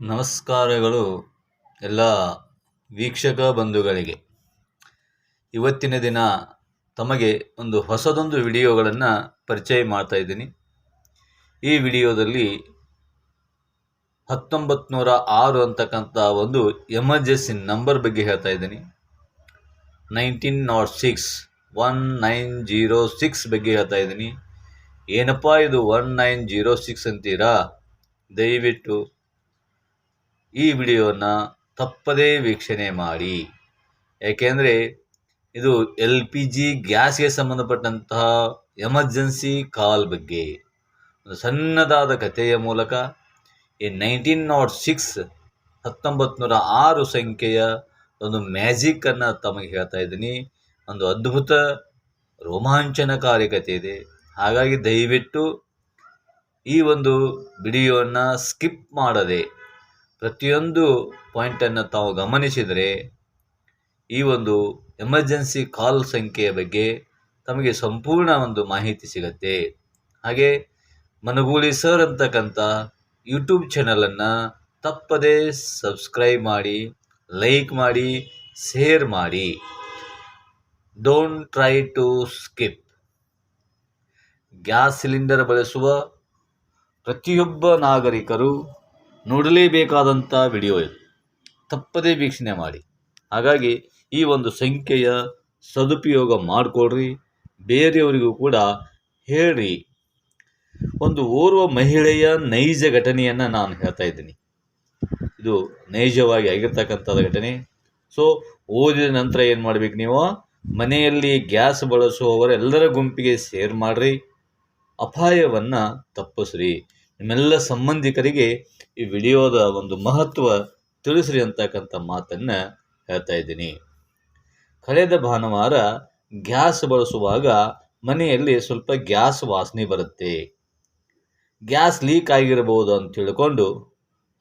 ನಮಸ್ಕಾರಗಳು ಎಲ್ಲ ವೀಕ್ಷಕ ಬಂಧುಗಳಿಗೆ. ಇವತ್ತಿನ ದಿನ ತಮಗೆ ಒಂದು ಹೊಸದೊಂದು ವಿಡಿಯೋಗಳನ್ನು ಪರಿಚಯ ಮಾಡ್ತಾ ಇದ್ದೀನಿ. ಈ ವಿಡಿಯೋದಲ್ಲಿ ಹತ್ತೊಂಬತ್ತು ನೂರ ಆರು ಅಂತಕ್ಕಂಥ ಒಂದು ಎಮರ್ಜೆನ್ಸಿ ನಂಬರ್ ಬಗ್ಗೆ ಹೇಳ್ತಾ ಇದ್ದೀನಿ. Nineteen nought six one nine zero six ಬಗ್ಗೆ ಹೇಳ್ತಾ ಇದ್ದೀನಿ. ಏನಪ್ಪ ಇದು ಒನ್ ನೈನ್ ಜೀರೋ ಸಿಕ್ಸ್ ಅಂತೀರಾ? ದಯವಿಟ್ಟು ಈ ವಿಡಿಯೋನ ತಪ್ಪದೇ ವೀಕ್ಷಣೆ ಮಾಡಿ. ಏಕೆಂದರೆ ಇದು ಎಲ್ ಪಿ ಜಿ ಗ್ಯಾಸ್ಗೆ ಸಂಬಂಧಪಟ್ಟಂತಹ ಎಮರ್ಜೆನ್ಸಿ ಕಾಲ್ ಬಗ್ಗೆ. ಒಂದು ಸಣ್ಣದಾದ ಕಥೆಯ ಮೂಲಕ ಈ ನೈನ್ಟೀನ್ ನಾಟ್ ಸಿಕ್ಸ್ ಹತ್ತೊಂಬತ್ತು ನೂರ ಆರು ಸಂಖ್ಯೆಯ ಒಂದು ಮ್ಯಾಜಿಕ್ಕನ್ನು ತಮಗೆ ಹೇಳ್ತಾ ಇದ್ದೀನಿ. ಒಂದು ಅದ್ಭುತ ರೋಮಾಂಚನಕಾರಿ ಕಥೆ ಇದೆ. ಹಾಗಾಗಿ ದಯವಿಟ್ಟು ಈ ಒಂದು ವಿಡಿಯೋನ ಸ್ಕಿಪ್ ಮಾಡದೆ ಪ್ರತಿಯೊಂದು ಪಾಯಿಂಟನ್ನು ತಾವು ಗಮನಿಸಿದರೆ ಈ ಒಂದು ಎಮರ್ಜೆನ್ಸಿ ಕಾಲ್ ಸಂಖ್ಯೆಯ ಬಗ್ಗೆ ತಮಗೆ ಸಂಪೂರ್ಣ ಒಂದು ಮಾಹಿತಿ ಸಿಗತ್ತೆ. ಹಾಗೆ ಮನಗೂಳಿ ಸರ್ ಅಂತಕ್ಕಂಥ ಯೂಟ್ಯೂಬ್ ಚಾನಲನ್ನು ತಪ್ಪದೇ ಸಬ್ಸ್ಕ್ರೈಬ್ ಮಾಡಿ, ಲೈಕ್ ಮಾಡಿ, ಶೇರ್ ಮಾಡಿ. Don't try to skip gas cylinder ಬಳಸುವ ಪ್ರತಿಯೊಬ್ಬ ನಾಗರಿಕರು ನೋಡಲೇಬೇಕಾದಂಥ ವಿಡಿಯೋ ಇದು. ತಪ್ಪದೇ ವೀಕ್ಷಣೆ ಮಾಡಿ. ಹಾಗಾಗಿ ಈ ಒಂದು ಸಂಖ್ಯೆಯ ಸದುಪಯೋಗ ಮಾಡಿಕೊಡ್ರಿ ಬೇರೆಯವರಿಗೂ ಕೂಡ ಹೇಳ್ರಿ. ಒಂದು ಓರ್ವ ಮಹಿಳೆಯ ನೈಜ ಘಟನೆಯನ್ನು ನಾನು ಹೇಳ್ತಾ ಇದ್ದೀನಿ. ಇದು ನೈಜವಾಗಿ ಆಗಿರ್ತಕ್ಕಂಥದ್ದು ಘಟನೆ. ಸೊ ಓದಿದ ನಂತರ ಏನು ಮಾಡ್ಬೇಕು ನೀವು? ಮನೆಯಲ್ಲಿ ಗ್ಯಾಸ್ ಬಳಸುವವರೆಲ್ಲರ ಗುಂಪಿಗೆ ಸೇರ್ ಮಾಡಿರಿ. ಅಪಾಯವನ್ನು ತಪ್ಪಿಸ್ರಿ. ನಿಮ್ಮೆಲ್ಲ ಸಂಬಂಧಿಕರಿಗೆ ಈ ವಿಡಿಯೋದ ಒಂದು ಮಹತ್ವ ತಿಳಿಸ್ರಿ ಅಂತಕ್ಕಂಥ ಮಾತನ್ನು ಹೇಳ್ತಾ ಇದ್ದೀನಿ. ಕಳೆದ ಭಾನುವಾರ ಗ್ಯಾಸ್ ಬಳಸುವಾಗ ಮನೆಯಲ್ಲಿ ಸ್ವಲ್ಪ ಗ್ಯಾಸ್ ವಾಸನೆ ಬರುತ್ತೆ. ಗ್ಯಾಸ್ ಲೀಕ್ ಆಗಿರಬಹುದು ಅಂತ ತಿಳ್ಕೊಂಡು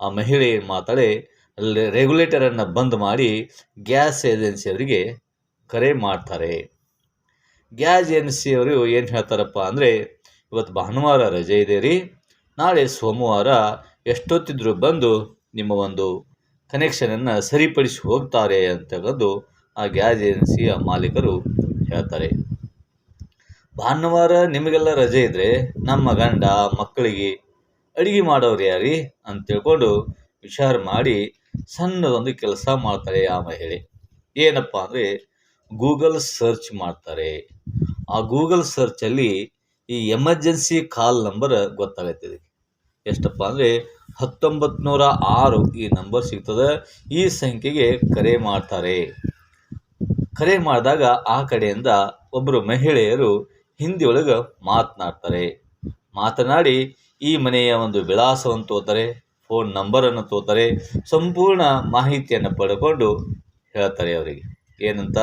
ಆ ಮಹಿಳೆ ಮಾತಾಡಿ ಅಲ್ಲಿ ರೆಗ್ಯುಲೇಟರನ್ನು ಬಂದ್ ಮಾಡಿ ಗ್ಯಾಸ್ ಏಜೆನ್ಸಿಯವರಿಗೆ ಕರೆ ಮಾಡ್ತಾರೆ. ಗ್ಯಾಸ್ ಏಜೆನ್ಸಿಯವರು ಏನು ಹೇಳ್ತಾರಪ್ಪ ಅಂದರೆ, ಇವತ್ತು ಭಾನುವಾರ ರಜೆ ಇದೆ ರೀ. ನಾಳೆ ಸೋಮವಾರ ಎಷ್ಟೊತ್ತಿದ್ರೂ ಬಂದು ನಿಮ್ಮ ಒಂದು ಕನೆಕ್ಷನನ್ನು ಸರಿಪಡಿಸಿ ಹೋಗ್ತಾರೆ ಅಂತಕ್ಕಂದು ಆ ಗ್ಯಾಸ್ ಏಜೆನ್ಸಿಯ ಮಾಲೀಕರು ಹೇಳ್ತಾರೆ. ಭಾನುವಾರ ನಿಮಗೆಲ್ಲ ರಜೆ ಇದ್ದರೆ ನಮ್ಮ ಗಂಡ, ಮಕ್ಕಳಿಗೆ ಅಡುಗೆ ಮಾಡೋರು ಯಾರಿ ಅಂತ ತಿಳ್ಕೊಂಡು ವಿಚಾರ ಮಾಡಿ ಸಣ್ಣದೊಂದು ಕೆಲಸ ಮಾಡ್ತಾರೆ ಆ ಮಹಿಳೆ. ಏನಪ್ಪ ಅಂದರೆ ಗೂಗಲ್ ಸರ್ಚ್ ಮಾಡ್ತಾರೆ. ಆ ಗೂಗಲ್ ಸರ್ಚಲ್ಲಿ ಈ ಎಮರ್ಜೆನ್ಸಿ ಕಾಲ್ ನಂಬರ್ ಗೊತ್ತಾಗತ್ತೆ ಎಷ್ಟಪ್ಪ ಅಂದರೆ ಹತ್ತೊಂಬತ್ತು ನೂರ ಆರು ಈ ನಂಬರ್ ಸಿಗ್ತದೆ. ಈ ಸಂಖ್ಯೆಗೆ ಕರೆ ಮಾಡ್ತಾರೆ. ಕರೆ ಮಾಡಿದಾಗ ಆ ಕಡೆಯಿಂದ ಒಬ್ಬರು ಮಹಿಳೆಯರು ಹಿಂದಿ ಒಳಗೆ ಮಾತನಾಡ್ತಾರೆ. ಮಾತನಾಡಿ, ಈ ಮನೆಯ ಒಂದು ವಿಳಾಸವನ್ನು ತೋತಾರೆ ಫೋನ್ ನಂಬರನ್ನು ತೋತಾರೆ ಸಂಪೂರ್ಣ ಮಾಹಿತಿಯನ್ನು ಪಡ್ಕೊಂಡು ಹೇಳ್ತಾರೆ ಅವರಿಗೆ. ಏನಂತ?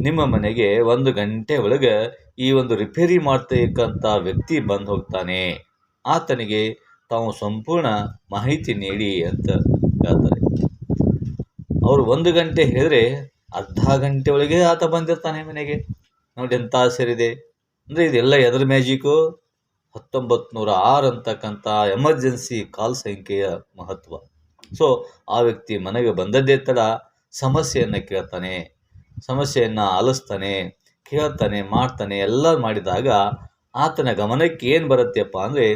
ನಿಮ್ಮ ಮನೆಗೆ ಒಂದು ಗಂಟೆ ಒಳಗೆ ಈ ಒಂದು ರಿಪೇರಿ ಮಾಡ್ತಕ್ಕಂಥ ವ್ಯಕ್ತಿ ಬಂದು ಹೋಗ್ತಾನೆ. ಆತನಿಗೆ ತಾವು ಸಂಪೂರ್ಣ ಮಾಹಿತಿ ನೀಡಿ ಅಂತ ಹೇಳ್ತಾರೆ. ಅವರು ಒಂದು ಗಂಟೆ ಹೇಳಿದ್ರೆ ಅರ್ಧ ಗಂಟೆ ಒಳಗೆ ಆತ ಬಂದಿರ್ತಾನೆ ಮನೆಗೆ. ನೋಡಿ ಎಂಥ ಸೇರಿದೆ ಅಂದರೆ ಇದೆಲ್ಲ ಎದ್ರ ಮ್ಯಾಜಿಕು ಹತ್ತೊಂಬತ್ತು ನೂರ ಆರು ಅಂತಕ್ಕಂಥ ಎಮರ್ಜೆನ್ಸಿ ಕಾಲ್ ಸಂಖ್ಯೆಯ ಮಹತ್ವ. ಸೊ, ಆ ವ್ಯಕ್ತಿ ಮನೆಗೆ ಬಂದದ್ದೇ ತಡ ಸಮಸ್ಯೆಯನ್ನು ಕೇಳ್ತಾನೆ. ಸಮಸ್ಯೆಯನ್ನು ಆಲಿಸ್ತಾನೆ. ಕೇಳ್ತಾನೆ, ಮಾಡ್ತಾನೆ ಎಲ್ಲ ಮಾಡಿದಾಗ ಆತನ ಗಮನಕ್ಕೆ ಏನು ಬರುತ್ತೆಪ್ಪ ಅಂದರೆ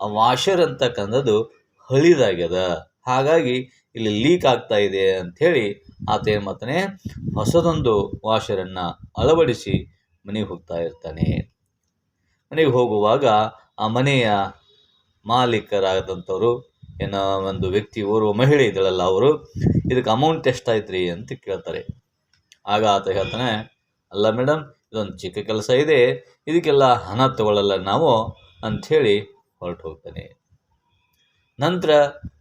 ಆ ವಾಷರ್ ಅಂತಕ್ಕಂಥದ್ದು ಹಳಿದಾಗ್ಯದ. ಹಾಗಾಗಿ ಇಲ್ಲಿ ಲೀಕ್ ಆಗ್ತಾ ಇದೆ ಅಂಥೇಳಿ ಆತ ಏನು ಮಾಡ್ತಾನೆ, ಹೊಸದೊಂದು ವಾಷರನ್ನು ಅಳವಡಿಸಿ ಮನೆಗೆ ಹೋಗ್ತಾ ಇರ್ತಾನೆ. ಮನೆಗೆ ಹೋಗುವಾಗ ಆ ಮನೆಯ ಮಾಲೀಕರಾದಂಥವರು, ಏನೋ ಒಂದು ವ್ಯಕ್ತಿ, ಓರ್ವ ಮಹಿಳೆ ಇದ್ದಳಲ್ಲ ಅವರು, ಇದಕ್ಕೆ ಅಮೌಂಟ್ ಎಷ್ಟಾಯ್ತು ರೀ ಅಂತ ಕೇಳ್ತಾರೆ. ಆಗ ಆತ ಹೇಳ್ತಾನೆ, ಅಲ್ಲ ಮೇಡಮ್ ಇದೊಂದು ಚಿಕ್ಕ ಕೆಲಸ ಇದೆ. ಇದಕ್ಕೆಲ್ಲ ಹಣ ತಗೊಳ್ಳಲ್ಲ ನಾವು ಅಂಥೇಳಿ ಹೊರಟು ಹೋಗ್ತಾನೆ ನಂತರ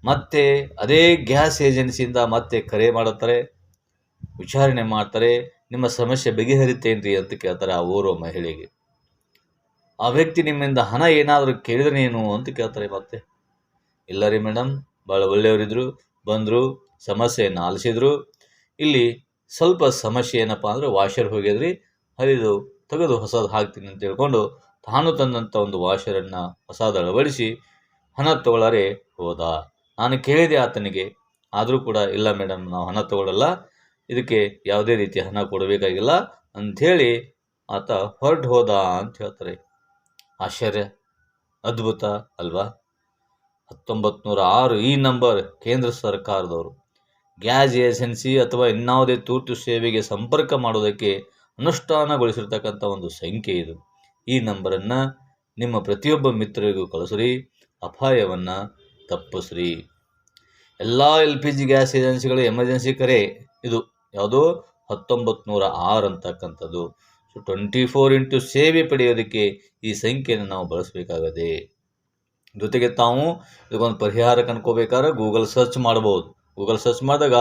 ಮತ್ತೆ ಅದೇ ಗ್ಯಾಸ್ ಏಜೆನ್ಸಿಯಿಂದ ಮತ್ತೆ ಕರೆ ಮಾಡುತ್ತಾರೆ. ವಿಚಾರಣೆ ಮಾಡ್ತಾರೆ. ನಿಮ್ಮ ಸಮಸ್ಯೆ ಬಗೆಹರಿತೇನ್ರಿ ಅಂತ ಕೇಳ್ತಾರೆ ಆ ಓರ್ವ ಮಹಿಳೆಗೆ. ಆ ವ್ಯಕ್ತಿ ನಿಮ್ಮಿಂದ ಹಣ ಏನಾದರೂ ಕೇಳಿದ್ರೇನು ಅಂತ ಕೇಳ್ತಾರೆ ಮತ್ತೆ. ಇಲ್ಲ ರೀ ಮೇಡಮ್ ಭಾಳ ಒಳ್ಳೆಯವರಿದ್ದರು ಬಂದರು, ಸಮಸ್ಯೆಯನ್ನು ಆಲಿಸಿದ್ರು. ಇಲ್ಲಿ ಸ್ವಲ್ಪ ಸಮಸ್ಯೆ ಏನಪ್ಪ ಅಂದರೆ ವಾಷರ್ ಹೋಗ್ಯದ್ರಿ ಹರಿದು ತೆಗೆದು ಹೊಸದು ಹಾಕ್ತೀನಿ ಅಂತ ಹೇಳ್ಕೊಂಡು ತಾನು ತಂದಂಥ ಒಂದು ವಾಷರನ್ನು ಹೊಸದು ಅಳವಡಿಸಿ ಹಣ ತಗೊಳ್ಳಾರೆ ಹೋದ? ನಾನು ಕೇಳಿದೆ ಆತನಿಗೆ. ಆದರೂ ಕೂಡ ಇಲ್ಲ ಮೇಡಮ್ ನಾವು ಹಣ ತಗೊಳ್ಳಲ್ಲ. ಇದಕ್ಕೆ ಯಾವುದೇ ರೀತಿ ಹಣ ಕೊಡಬೇಕಾಗಿಲ್ಲ ಅಂಥೇಳಿ ಆತ ಹೊರಟು ಹೋದ ಅಂತ ಹೇಳ್ತಾರೆ. ಆಶ್ಚರ್ಯ. ಅದ್ಭುತ ಅಲ್ವಾ? ಹತ್ತೊಂಬತ್ತು ಆರು ಈ ನಂಬರ್ ಕೇಂದ್ರ ಸರ್ಕಾರದವರು. ಗ್ಯಾಸ್ ಏಜೆನ್ಸಿ ಅಥವಾ ಇನ್ನಾವುದೇ ತುರ್ತು ಸೇವೆಗೆ ಸಂಪರ್ಕ ಮಾಡೋದಕ್ಕೆ ಅನುಷ್ಠಾನಗೊಳಿಸಿರ್ತಕ್ಕಂಥ ಒಂದು ಸಂಖ್ಯೆ ಇದು. ಈ ನಂಬರನ್ನು ನಿಮ್ಮ ಪ್ರತಿಯೊಬ್ಬ ಮಿತ್ರರಿಗೂ ಕಳಿಸ್ರಿ. ಅಪಾಯವನ್ನು ತಪ್ಪಿಸ್ರಿ. ಎಲ್ಲ ಎಲ್ ಪಿ ಜಿ ಗ್ಯಾಸ್ ಏಜೆನ್ಸಿಗಳು ಎಮರ್ಜೆನ್ಸಿ ಕರೆ ಇದು ಯಾವುದೋ ಹತ್ತೊಂಬತ್ತು ನೂರ ಆರು ಅಂತಕ್ಕಂಥದ್ದು. ಸೊ ಟ್ವೆಂಟಿ ಫೋರ್ ಇಂಟು ಸೇವೆ ಪಡೆಯೋದಕ್ಕೆ ಈ ಸಂಖ್ಯೆಯನ್ನು ನಾವು ಬಳಸಬೇಕಾಗದೆ. ಜೊತೆಗೆ ತಾವು ಇದಕ್ಕೊಂದು ಪರಿಹಾರ ಕಂಡ್ಕೋಬೇಕಾದ್ರೆ ಗೂಗಲ್ ಸರ್ಚ್ ಮಾಡ್ಬೋದು. ಗೂಗಲ್ ಸರ್ಚ್ ಮಾಡಿದಾಗ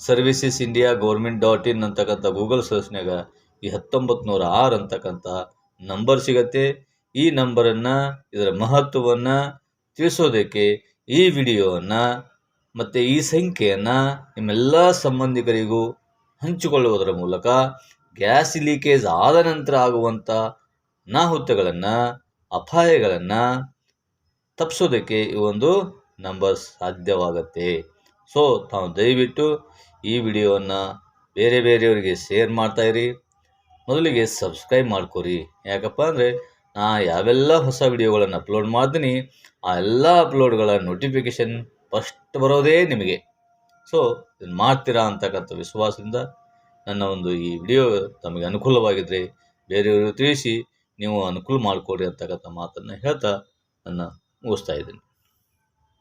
services India government dot in ಅಂತಕ್ಕಂಥ ಗೂಗಲ್ ಸರ್ಚ್ನಾಗ ಈ ಹತ್ತೊಂಬತ್ತು ನೂರ ಆರು ಅಂತಕ್ಕಂಥ ನಂಬರ್ ಸಿಗತ್ತೆ. ಈ ನಂಬರನ್ನು ಇದರ ಮಹತ್ವವನ್ನು ತಿಳಿಸೋದಕ್ಕೆ ಈ ವಿಡಿಯೋವನ್ನು ಮತ್ತು ಈ ಸಂಖ್ಯೆಯನ್ನು ನಿಮ್ಮೆಲ್ಲ ಸಂಬಂಧಿಕರಿಗೂ ಹಂಚಿಕೊಳ್ಳುವುದರ ಮೂಲಕ ಗ್ಯಾಸ್ ಲೀಕೇಜ್ ಆದ ನಂತರ ಆಗುವಂಥ ಅನಾಹುತಗಳನ್ನು ಅಪಾಯಗಳನ್ನು ತಪ್ಪಿಸೋದಕ್ಕೆ ಈ ಒಂದು ನಂಬರ್ ಸಾಧ್ಯವಾಗತ್ತೆ. ಸೊ ತಾವು ದಯವಿಟ್ಟು ಈ ವಿಡಿಯೋವನ್ನು ಬೇರೆ ಬೇರೆಯವರಿಗೆ ಶೇರ್ ಮಾಡ್ತಾಯಿರಿ ಮೊದಲಿಗೆ ಸಬ್ಸ್ಕ್ರೈಬ್ ಮಾಡ್ಕೊರಿ. ಯಾಕಪ್ಪ ಅಂದರೆ ನಾ ಯಾವೆಲ್ಲ ಹೊಸ ವಿಡಿಯೋಗಳನ್ನು ಅಪ್ಲೋಡ್ ಮಾಡ್ತೀನಿ, ಆ ಎಲ್ಲ ಅಪ್ಲೋಡ್ಗಳ ನೋಟಿಫಿಕೇಷನ್ ಫಸ್ಟ್ ಬರೋದೇ ನಿಮಗೆ. ಸೊ ಇದನ್ನು ಮಾಡ್ತೀರಾ ಅಂತಕ್ಕಂಥ ವಿಶ್ವಾಸದಿಂದ ನನ್ನ ಒಂದು ಈ ವಿಡಿಯೋ ತಮಗೆ ಅನುಕೂಲವಾಗಿದ್ದರೆ ಬೇರೆಯವರು ತಿಳಿಸಿ, ನೀವು ಅನುಕೂಲ ಮಾಡಿಕೊಡಿ ಅಂತಕ್ಕಂಥ ಮಾತನ್ನು ಹೇಳ್ತಾ ನನ್ನ ಮುಗಿಸ್ತಾ ಇದ್ದೀನಿ.